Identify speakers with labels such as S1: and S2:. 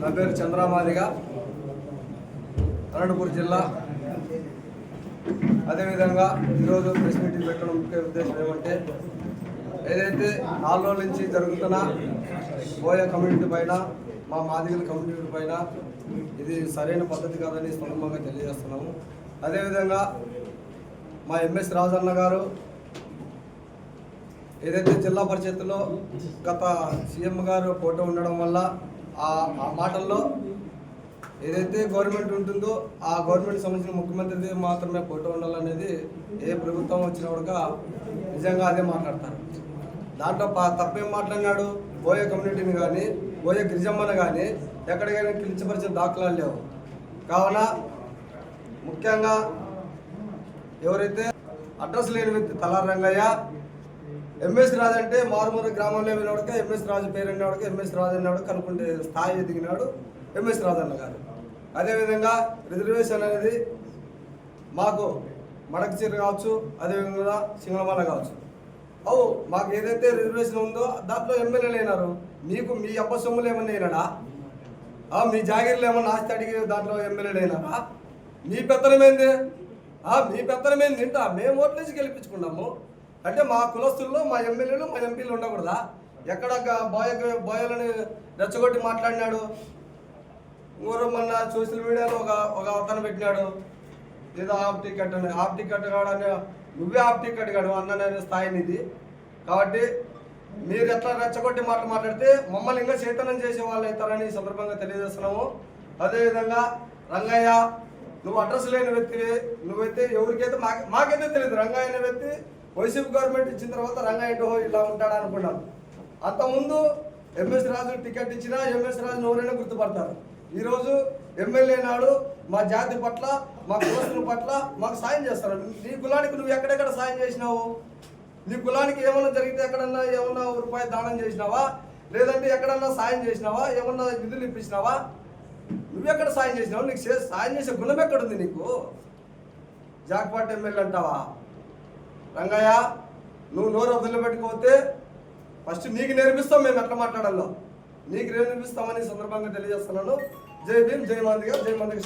S1: నా పేరు చంద్రమాదిగా. అనంతపూర్ జిల్లా. అదేవిధంగా ఈరోజు ప్రెస్ మీటింగ్ పెట్టడం ముఖ్య ఉద్దేశం ఏమంటే ఏదైతే నాలుగు రోజుల నుంచి జరుగుతున్న బోయ కమ్యూనిటీ పైన మా మాదిగల కమ్యూనిటీ పైన ఇది సరైన పద్ధతి కాదని సందర్భంగా తెలియజేస్తున్నాము. అదేవిధంగా మా ఎంఎస్ రాజన్న గారు ఏదైతే జిల్లా పరిషత్లో గత సీఎం గారు ఫోటో ఉండడం వల్ల ఆ ఆ మాటల్లో ఏదైతే గవర్నమెంట్ ఉంటుందో ఆ గవర్నమెంట్ సంబంధించిన ముఖ్యమంత్రిది మాత్రమే ఫోటో ఉండాలనేది ఏ ప్రభుత్వం వచ్చినా కూడా నిజంగా అదే మాట్లాడతారు. దాంట్లో తప్పేం మాట్లాడినాడు? బోయే కమ్యూనిటీని కానీ బోయే గిరిజమ్మని కానీ ఎక్కడికైనా కించపరిచిన దాఖలాలు లేవు. కావున ముఖ్యంగా ఎవరైతే అడ్రస్ లేని వ్యక్తి తలారి రంగయ్య ఎంఎస్ రాజు అంటే మారుమూరు గ్రామంలో వినవాడుక ఎంఎస్ రాజు పేరు అన్నవాడుక ఎంఎస్ రాజు అన్నవాడు కనుక్కుంటే స్థాయి ఎదిగినాడు ఎంఎస్ రాజు అన్న గారు అదేవిధంగా రిజర్వేషన్ అనేది మాకు మడకచీర కావచ్చు అదేవిధంగా సింగళమాల కావచ్చు. అవు మాకు ఏదైతే రిజర్వేషన్ ఉందో దాంట్లో ఎమ్మెల్యేలు అయినారు. మీకు మీ అబ్బ సొమ్ములు ఏమన్నా అయినాడా? ఆ, మీ జాగిర్లు ఏమన్నా ఆస్తి అడిగి దాంట్లో ఎమ్మెల్యేలు అయినారా? మీ పెత్తనమేంది? మీ పెత్తనమేంది? తింటా మేము ఓట్లేసి గెలిపించుకున్నాము. అంటే మా కులస్తుల్లో మా ఎమ్మెల్యేలు మా ఎంపీలు ఉండకూడదా? ఎక్కడ గ- బాయ్ బాయలని రెచ్చగొట్టి మాట్లాడినాడు? ఊరు మొన్న సోషల్ మీడియాలో ఒక ఒక అతను పెట్టినాడు. ఏదో ఆఫ్ టికెట్ అని ఆఫ్ టికెట్ కాడని నువ్వే ఆఫ్ టికెట్ కాడు అన్న స్థాయి నీది. కాబట్టి మీరు ఎట్లా రెచ్చగొట్టి మాట మాట్లాడితే మమ్మల్ని ఇంకా చేతనం చేసే వాళ్ళు అవుతారని ఈ సందర్భంగా తెలియజేస్తున్నాము. అదేవిధంగా రంగయ్య నువ్వు అడ్రస్ లేని వ్యక్తివి. నువ్వైతే ఎవరికైతే మాకు మాకైతే తెలియదు రంగయ్య అనే వ్యక్తి వైసీపీ గవర్నమెంట్ ఇచ్చిన తర్వాత రంగారెడ్డి ఇలా ఉంటాడు అనుకున్నాం. అంతకుముందు ఎంఎస్ రాజు టికెట్ ఇచ్చినా ఎంఎస్ రాజు ఎవరైనా గుర్తుపడతారు. ఈరోజు ఎమ్మెల్యే నాడు మా జాతి పట్ల మా కులస్తుల పట్ల మాకు సాయం చేస్తారు. నీ కులానికి నువ్వు ఎక్కడెక్కడ సాయం చేసినావు? నీ కులానికి ఏమన్నా జరిగితే ఎక్కడన్నా ఏమన్నా రూపాయి దానం చేసినావా? లేదంటే ఎక్కడన్నా సాయం చేసినావా? ఏమన్నా నిధులు ఇప్పించినావా? నువ్వెక్కడ సాయం చేసినావు? నీకు సాయం చేసే గుణం ఎక్కడుంది నీకు? జాక్పాట్ ఎమ్మెల్యే అంటావా? రంగయ్య నువ్వు నోరు వదిలిపెట్టుకోతే ఫస్ట్ నీకు నేర్పిస్తాం మేము ఎట్లా మాట్లాడాలో. నీకు నేర్పిస్తామని సందర్భంగా తెలియజేస్తున్నాను. జై భీమ్ జై మందిగా జై మందికి